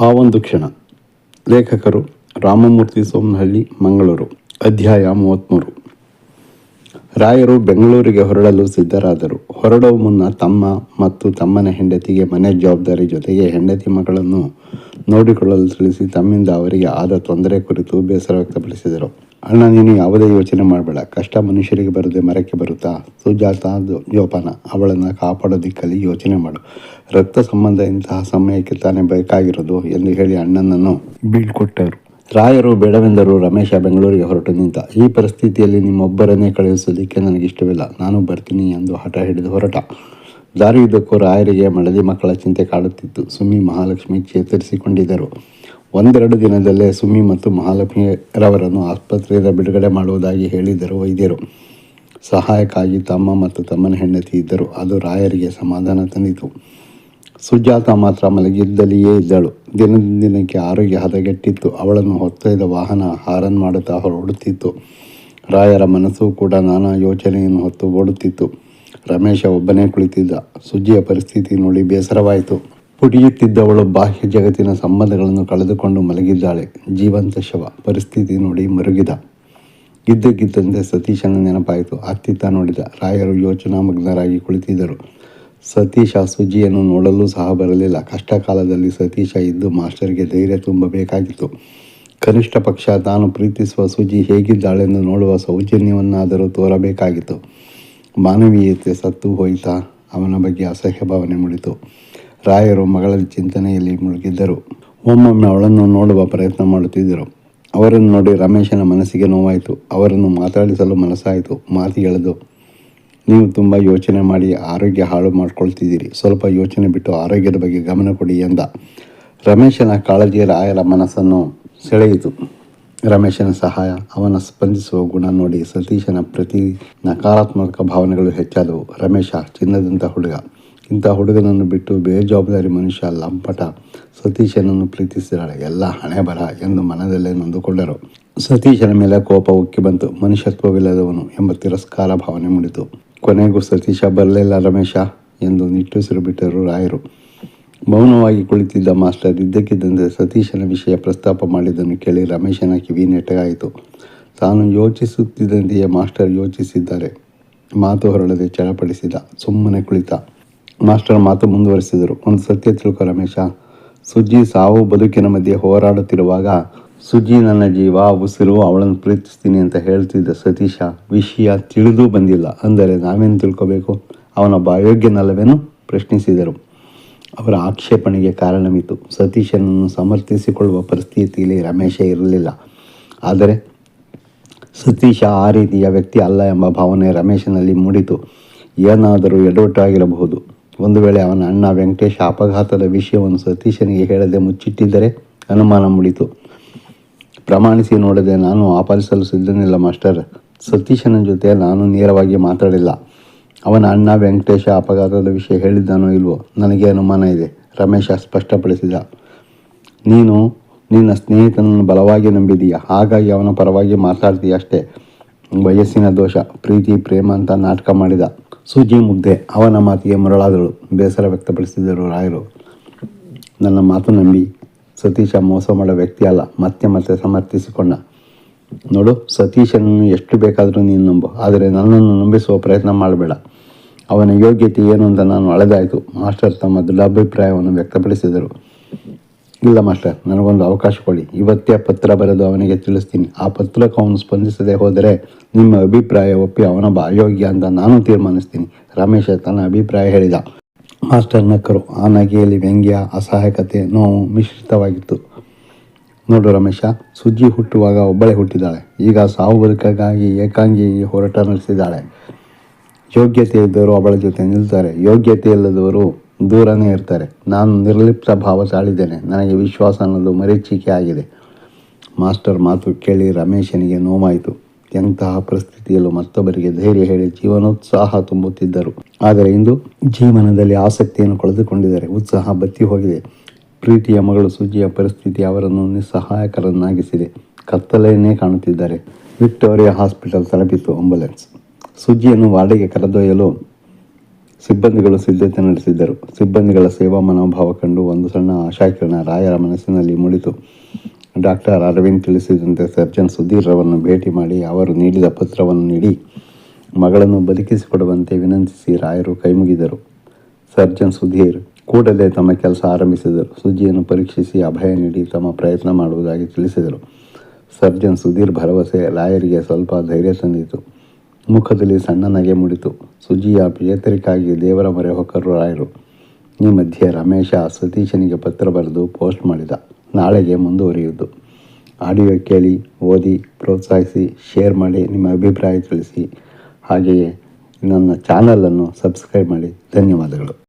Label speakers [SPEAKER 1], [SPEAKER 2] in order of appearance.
[SPEAKER 1] ಆ ಒಂದು ಕ್ಷಣ ಲೇಖಕರು ರಾಮಮೂರ್ತಿ ಸೋಮನಹಳ್ಳಿ, ಮಂಗಳೂರು, ಅಧ್ಯಾಯ ಮೂವತ್ತ್ಮೂರು ರಾಯರು ಬೆಂಗಳೂರಿಗೆ ಹೊರಡಲು ಸಿದ್ಧರಾದರು. ಹೊರಡುವ ಮುನ್ನ ತಮ್ಮ ಮತ್ತು ತಮ್ಮನ ಹೆಂಡತಿಗೆ ಮನೆ ಜವಾಬ್ದಾರಿ ಜೊತೆಗೆ ಹೆಂಡತಿ ಮಗಳನ್ನು ನೋಡಿಕೊಳ್ಳಲು ತಿಳಿಸಿ ತಮ್ಮಿಂದ ಅವರಿಗೆ ಆದ ತೊಂದರೆ ಕುರಿತು ಬೇಸರ ವ್ಯಕ್ತಪಡಿಸಿದರು. ಅಣ್ಣ, ನೀನು ಯಾವುದೇ ಯೋಚನೆ ಮಾಡಬೇಡ. ಕಷ್ಟ ಮನುಷ್ಯರಿಗೆ ಬರದೆ ಮರಕ್ಕೆ ಬರುತ್ತಾ? ಸುಜಾತ ಜೋಪಾನ ಅವಳನ್ನು ಕಾಪಾಡೋದಿಕ್ಕಲ್ಲಿ ಯೋಚನೆ ಮಾಡು. ರಕ್ತ ಸಂಬಂಧ ಇಂತಹ ಸಮಯಕ್ಕೆ ತಾನೇ ಬೇಕಾಗಿರೋದು ಎಂದು ಹೇಳಿ ಅಣ್ಣನನ್ನು ಬೀಳ್ಕೊಟ್ಟರು. ರಾಯರು, ಬೇಡವೆಂದರು, ರಮೇಶ ಬೆಂಗಳೂರಿಗೆ ಹೊರಟು ನಿಂತ, ಈ ಪರಿಸ್ಥಿತಿಯಲ್ಲಿ ನಿಮ್ಮೊಬ್ಬರನ್ನೇ ಕಳುಹಿಸೋದಕ್ಕೆ ನನಗಿಷ್ಟವಿಲ್ಲ. ನಾನು ಬರ್ತೀನಿ ಎಂದು ಹಠ ಹಿಡಿದು ಹೊರಟ. ದಾರಿಯುದ್ದಕ್ಕೂ ರಾಯರಿಗೆ ಮಳದಿ ಮಕ್ಕಳ ಚಿಂತೆ ಕಾಡುತ್ತಿತ್ತು. ಸುಮಿ ಮಹಾಲಕ್ಷ್ಮಿ ಚೇತರಿಸಿಕೊಂಡಿದ್ದರು. ಒಂದೆರಡು ದಿನದಲ್ಲೇ ಸುಮಿ ಮತ್ತು ಮಹಾಲಕ್ಷ್ಮಿಯರವರನ್ನು ಆಸ್ಪತ್ರೆಯಿಂದ ಬಿಡುಗಡೆ ಮಾಡುವುದಾಗಿ ಹೇಳಿದರು ವೈದ್ಯರು. ಸಹಾಯಕ್ಕಾಗಿ ತಮ್ಮ ಮತ್ತು ತಮ್ಮನ ಹೆಂಡತಿ ಇದ್ದರು. ಅದು ರಾಯರಿಗೆ ಸಮಾಧಾನ ತಂದಿತು. ಸುಜಾತ ಮಾತ್ರ ಮಲಗಿದ್ದಲ್ಲಿಯೇ ಇದ್ದಳು. ದಿನದಿಂದ ದಿನಕ್ಕೆ ಆರೋಗ್ಯ ಹದಗೆಟ್ಟಿತ್ತು. ಅವಳನ್ನು ಹೊತ್ತೊಯ್ದ ವಾಹನ ಹಾರನ್ ಮಾಡುತ್ತಾ ಹೊರಡುತ್ತಿತ್ತು. ರಾಯರ ಮನಸ್ಸು ಕೂಡ ನಾನಾ ಯೋಚನೆಯನ್ನು ಹೊತ್ತು ಓಡುತ್ತಿತ್ತು. ರಮೇಶ ಒಬ್ಬನೇ ಕುಳಿತಿದ್ದ. ಸುಜ್ಜಿಯ ಪರಿಸ್ಥಿತಿ ನೋಡಿ ಬೇಸರವಾಯಿತು. ಪುಟಿಯುತ್ತಿದ್ದವಳು ಬಾಹ್ಯ ಜಗತ್ತಿನ ಸಂಬಂಧಗಳನ್ನು ಕಳೆದುಕೊಂಡು ಮಲಗಿದ್ದಾಳೆ. ಜೀವಂತ ಶವ. ಪರಿಸ್ಥಿತಿ ನೋಡಿ ಮರುಗಿದ. ಇದ್ದಕ್ಕಿದ್ದಂತೆ ಸತೀಶನ ನೆನಪಾಯಿತು. ಅತ್ತಿತ್ತ ನೋಡಿದ. ರಾಯರು ಯೋಚನಾಮಗ್ನರಾಗಿ ಕುಳಿತಿದ್ದರು. ಸತೀಶ ಸುಜಿಯನ್ನು ನೋಡಲು ಸಹ ಬರಲಿಲ್ಲ. ಕಷ್ಟ ಕಾಲದಲ್ಲಿ ಸತೀಶ ಇದ್ದು ಮಾಸ್ಟರ್ಗೆ ಧೈರ್ಯ ತುಂಬಬೇಕಾಗಿತ್ತು. ಕನಿಷ್ಠ ಪಕ್ಷ ತಾನು ಪ್ರೀತಿಸುವ ಸುಜಿ ಹೇಗಿದ್ದಾಳೆಂದು ನೋಡುವ ಸೌಜನ್ಯವನ್ನಾದರೂ ತೋರಬೇಕಾಗಿತ್ತು. ಮಾನವೀಯತೆ ಸತ್ತು ಹೋಯಿತಾ ಅವನ ಬಗ್ಗೆ ಅಸಹ್ಯ ಭಾವನೆ ಮೂಡಿತು. ರಾಯರು ಮಗಳ ಚಿಂತನೆಯಲ್ಲಿ ಮುಳುಗಿದ್ದರು. ಒಮ್ಮೊಮ್ಮೆ ಅವಳನ್ನು ನೋಡುವ ಪ್ರಯತ್ನ ಮಾಡುತ್ತಿದ್ದರು. ಅವರನ್ನು ನೋಡಿ ರಮೇಶನ ಮನಸ್ಸಿಗೆ ನೋವಾಯಿತು. ಅವರನ್ನು ಮಾತಾಡಿಸಲು ಮನಸ್ಸಾಯಿತು. ಮಾತಿಗೆಳೆದು ನೀವು ತುಂಬ ಯೋಚನೆ ಮಾಡಿ ಆರೋಗ್ಯ ಹಾಳು ಮಾಡ್ಕೊಳ್ತಿದ್ದೀರಿ. ಸ್ವಲ್ಪ ಯೋಚನೆ ಬಿಟ್ಟು ಆರೋಗ್ಯದ ಬಗ್ಗೆ ಗಮನ ಕೊಡಿ ಎಂದ. ರಮೇಶನ ಕಾಳಜಿ ರಾಯರ ಮನಸ್ಸನ್ನು ಸೆಳೆಯಿತು. ರಮೇಶನ ಸಹಾಯ, ಅವನ ಸ್ಪಂದಿಸುವ ಗುಣ ನೋಡಿ ಸತೀಶನ ಪ್ರತಿ ನಕಾರಾತ್ಮಕ ಭಾವನೆಗಳು ಹೆಚ್ಚಾದವು. ರಮೇಶ ಚಿನ್ನದಂಥ ಹುಡುಗ. ಇಂಥ ಹುಡುಗನನ್ನು ಬಿಟ್ಟು ಬೇಜವಾಬ್ದಾರಿ ಮನುಷ್ಯ, ಲಂಪಟ, ಸತೀಶನನ್ನು ಪ್ರೀತಿಸಿದಾಳೆ ಎಲ್ಲ ಹಣೆ ಬರ ಎಂದು ಮನದಲ್ಲೇ ನೊಂದುಕೊಂಡರು. ಸತೀಶನ ಮೇಲೆ ಕೋಪ ಉಕ್ಕಿ ಬಂತು. ಮನುಷ್ಯತ್ವವಿಲ್ಲದವನು ಎಂಬ ತಿರಸ್ಕಾರ ಭಾವನೆ ಮೂಡಿತು. ಕೊನೆಗೂ ಸತೀಶ, ಬರಲಿಲ್ಲ ರಮೇಶ ಎಂದು ನಿಟ್ಟುಸಿರು ಬಿಟ್ಟರು ರಾಯರು. ಮೌನವಾಗಿ ಕುಳಿತಿದ್ದ ಮಾಸ್ಟರ್ ಇದ್ದಕ್ಕಿದ್ದಂತೆ ಸತೀಶನ ವಿಷಯ ಪ್ರಸ್ತಾಪ ಮಾಡಿದ್ದನ್ನು ಕೇಳಿ ರಮೇಶನ ಕಿವಿ ನೆಟ್ಟಗಾಯಿತು. ತಾನು ಯೋಚಿಸುತ್ತಿದ್ದಂತೆಯೇ ಮಾಸ್ಟರ್ ಯೋಚಿಸಿದ್ದಾರೆ. ಮಾತು ಹೊರಡದೆ ಚಳಪಡಿಸಿದ ಸುಮ್ಮನೆ ಕುಳಿತ. ಮಾಸ್ಟರ್ ಮಾತು ಮುಂದುವರಿಸಿದರು. ಒಂದು ಸತ್ಯ ತಿಳ್ಕೊ ರಮೇಶ. ಸುಜ್ಜಿ ಸಾವು ಬದುಕಿನ ಮಧ್ಯೆ ಹೋರಾಡುತ್ತಿರುವಾಗ, ಸುಜ್ಜಿ, ನನ್ನ ಜೀವ, ಉಸಿರು, ಅವಳನ್ನು ಪ್ರೀತಿಸ್ತೀನಿ ಅಂತ ಹೇಳ್ತಿದ್ದ ಸತೀಶ ವಿಷಯ ತಿಳಿದು ಬಂದಿಲ್ಲ. ಅಂದರೆ ನಾವೇನು ತಿಳ್ಕೋಬೇಕು? ಅವನೊಬ್ಬ ಅಯೋಗ್ಯನಲ್ಲವೇನು? ಪ್ರಶ್ನಿಸಿದರು. ಅವರ ಆಕ್ಷೇಪಣೆಗೆ ಕಾರಣವಿತ್ತು. ಸತೀಶನನ್ನು ಸಮರ್ಥಿಸಿಕೊಳ್ಳುವ ಪರಿಸ್ಥಿತಿಯಲ್ಲಿ ರಮೇಶ ಇರಲಿಲ್ಲ. ಆದರೆ ಸತೀಶ ಆ ರೀತಿಯ ವ್ಯಕ್ತಿ ಅಲ್ಲ ಎಂಬ ಭಾವನೆ ರಮೇಶನಲ್ಲಿ ಮೂಡಿತು. ಏನಾದರೂ ಎಡವಟ್ಟಾಗಿರಬಹುದು. ಒಂದು ವೇಳೆ ಅವನ ಅಣ್ಣ ವೆಂಕಟೇಶ ಅಪಘಾತದ ವಿಷಯವನ್ನು ಸತೀಶನಿಗೆ ಹೇಳದೆ ಮುಚ್ಚಿಟ್ಟಿದ್ದರೆ ಅನುಮಾನ ಮೂಡಿತು. ಪ್ರಮಾಣಿಸಿ ನೋಡದೆ ನಾನು ಆಪಾದಿಸಲು ಸಿದ್ಧನಿಲ್ಲ ಮಾಸ್ಟರ್. ಸತೀಶನ ಜೊತೆ ನಾನು ನೇರವಾಗಿ ಮಾತಾಡಿಲ್ಲ. ಅವನ ಅಣ್ಣ ವೆಂಕಟೇಶ ಅಪಘಾತದ ವಿಷಯ ಹೇಳಿದ್ದಾನೋ ಇಲ್ವೋ ನನಗೆ ಅನುಮಾನ ಇದೆ, ರಮೇಶ ಸ್ಪಷ್ಟಪಡಿಸಿದ. ನೀನು ನಿನ್ನ ಸ್ನೇಹಿತನನ್ನು ಬಲವಾಗಿ ನಂಬಿದೀಯ? ಹಾಗಾಗಿ ಅವನ ಪರವಾಗಿ ಮಾತಾಡ್ತೀಯ ಅಷ್ಟೇ? ವಯಸ್ಸಿನ ದೋಷ, ಪ್ರೀತಿ, ಪ್ರೇಮ ಅಂತ ನಾಟಕ ಮಾಡಿದ. ಸೂಜಿ ಮುಗ್ದೆ ಅವನ ಮಾತಿಗೆ ಮರಳಾದಳು. ಬೇಸರ ವ್ಯಕ್ತಪಡಿಸಿದರು ರಾಯರು. ನನ್ನ ಮಾತು ನಂಬಿ ಸತೀಶ ಮೋಸ ಮಾಡೋ ವ್ಯಕ್ತಿ ಅಲ್ಲ, ಮತ್ತೆ ಮತ್ತೆ ಸಮರ್ಥಿಸಿಕೊಂಡ. ನೋಡು, ಸತೀಶನನ್ನು ಎಷ್ಟು ಬೇಕಾದರೂ ನೀನು ನಂಬು, ಆದರೆ ನನ್ನನ್ನು ನಂಬಿಸುವ ಪ್ರಯತ್ನ ಮಾಡಬೇಡ. ಅವನ ಯೋಗ್ಯತೆ ಏನು ಅಂತ ನಾನು ಅಳೆದಾಯಿತು. ಮಾಸ್ಟರ್ ತಮ್ಮ ದೃಢಾಭಿಪ್ರಾಯವನ್ನು ವ್ಯಕ್ತಪಡಿಸಿದರು. ಇಲ್ಲ ಮಾಸ್ಟರ್, ನನಗೊಂದು ಅವಕಾಶ ಕೊಡಿ. ಇವತ್ತೇ ಪತ್ರ ಬರೆದು ಅವನಿಗೆ ತಿಳಿಸ್ತೀನಿ. ಆ ಪತ್ರಕ್ಕೆ ಅವನು ಸ್ಪಂದಿಸದೆ ಹೋದರೆ ನಿಮ್ಮ ಅಭಿಪ್ರಾಯ ಒಪ್ಪಿ ಅವನೊಬ್ಬ ಅಯೋಗ್ಯ ಅಂತ ನಾನು ತೀರ್ಮಾನಿಸ್ತೀನಿ. ರಮೇಶ ತನ್ನ ಅಭಿಪ್ರಾಯ ಹೇಳಿದ. ಮಾಸ್ಟರ್ ನಕ್ಕರು, ಆ ನಗೆಯಲ್ಲಿ ವ್ಯಂಗ್ಯ, ಅಸಹಾಯಕತೆ, ನೋವು ಮಿಶ್ರಿತವಾಗಿತ್ತು. ನೋಡು ರಮೇಶ, ಸುಜ್ಜಿ ಹುಟ್ಟುವಾಗ ಒಬ್ಬಳೇ ಹುಟ್ಟಿದ್ದಾಳೆ. ಈಗ ಸಾವು ಬದುಕಾಗಿ ಏಕಾಂಗಿ ಹೋರಾಟ ನಡೆಸಿದ್ದಾಳೆ. ಯೋಗ್ಯತೆ ಇದ್ದವರು ಅವಳ ಜೊತೆ ನಿಲ್ತಾರೆ. ಯೋಗ್ಯತೆ ಇಲ್ಲದವರು ದೂರನೇ ಇರ್ತಾರೆ. ನಾನು ನಿರ್ಲಿಪ್ತ ಭಾವ ಸಾಳಿದ್ದೇನೆ ನನಗೆ ವಿಶ್ವಾಸ ಅನ್ನೋದು ಮರೀಚಿಕೆ ಆಗಿದೆ. ಮಾಸ್ಟರ್ ಮಾತು ಕೇಳಿ ರಮೇಶನಿಗೆ ನೋವಾಯಿತು. ಎಂತಹ ಪರಿಸ್ಥಿತಿಯಲ್ಲೂ ಮತ್ತೊಬ್ಬರಿಗೆ ಧೈರ್ಯ ಹೇಳಿ ಜೀವನೋತ್ಸಾಹ ತುಂಬುತ್ತಿದ್ದರು. ಆದರೆ ಇಂದು ಜೀವನದಲ್ಲಿ ಆಸಕ್ತಿಯನ್ನು ಕಳೆದುಕೊಂಡಿದ್ದಾರೆ. ಉತ್ಸಾಹ ಬತ್ತಿ ಹೋಗಿದೆ. ಪ್ರೀತಿಯ ಮಗಳು ಸುಜಿಯ ಪರಿಸ್ಥಿತಿ ಅವರನ್ನು ನಿಸ್ಸಹಾಯಕರನ್ನಾಗಿಸಿದೆ. ಕತ್ತಲೆಯನ್ನೇ ಕಾಣುತ್ತಿದ್ದಾರೆ. ವಿಕ್ಟೋರಿಯಾ ಹಾಸ್ಪಿಟಲ್ ತಲುಪಿತು ಆಂಬುಲೆನ್ಸ್. ಸುಜಿಯನ್ನು ವಾರ್ಡಿಗೆ ಕರೆದೊಯ್ಯಲು ಸಿಬ್ಬಂದಿಗಳು ಸಿದ್ಧತೆ ನಡೆಸಿದ್ದರು. ಸಿಬ್ಬಂದಿಗಳ ಸೇವಾ ಮನೋಭಾವ ಕಂಡು ಒಂದು ಸಣ್ಣ ಆಶಾಕಿರಣ ರಾಯರ ಮನಸ್ಸಿನಲ್ಲಿ ಮೂಡಿತು ಡಾಕ್ಟರ್ ಅರವಿಂದ್ ತಿಳಿಸಿದಂತೆ ಸರ್ಜನ್ ಸುಧೀರ್ರವರನ್ನು ಭೇಟಿ ಮಾಡಿ ಅವರು ನೀಡಿದ ಪತ್ರವನ್ನು ನೀಡಿ ಮಗಳನ್ನು ಬದುಕಿಸಿಕೊಡುವಂತೆ ವಿನಂತಿಸಿ ರಾಯರು ಕೈಮುಗಿದರು. ಸರ್ಜನ್ ಸುಧೀರ್ ಕೂಡಲೇ ತಮ್ಮ ಕೆಲಸ ಆರಂಭಿಸಿದರು. ಸುದ್ದಿಯನ್ನು ಪರೀಕ್ಷಿಸಿ ಅಭಯ ನೀಡಿ ತಮ್ಮ ಪ್ರಯತ್ನ ಮಾಡುವುದಾಗಿ ತಿಳಿಸಿದರು. ಸರ್ಜನ್ ಸುಧೀರ್ ಭರವಸೆ ರಾಯರಿಗೆ ಸ್ವಲ್ಪ ಧೈರ್ಯ ತಂದಿತು. ಮುಖದಲ್ಲಿ ಸಣ್ಣ ನಗೆ ಮೂಡಿತು. ಸುಜಿಯ ಪ್ರಿಯತರಿಗಾಗಿ ದೇವರ ಮೊರೆ ಹೊಕ್ಕರು ರಾಯರು. ಈ ಮಧ್ಯೆ ರಮೇಶ ಸತೀಶನಿಗೆ ಪತ್ರ ಬರೆದು ಪೋಸ್ಟ್ ಮಾಡಿದ. ನಾಳೆಗೆ ಮುಂದುವರಿಯುವುದು. ಆಡಿಯೋ ಕೇಳಿ, ಓದಿ, ಪ್ರೋತ್ಸಾಹಿಸಿ, ಶೇರ್ ಮಾಡಿ, ನಿಮ್ಮ ಅಭಿಪ್ರಾಯ ತಿಳಿಸಿ. ಹಾಗೆಯೇ ನನ್ನ ಚಾನಲನ್ನು ಸಬ್ಸ್ಕ್ರೈಬ್ ಮಾಡಿ. ಧನ್ಯವಾದಗಳು.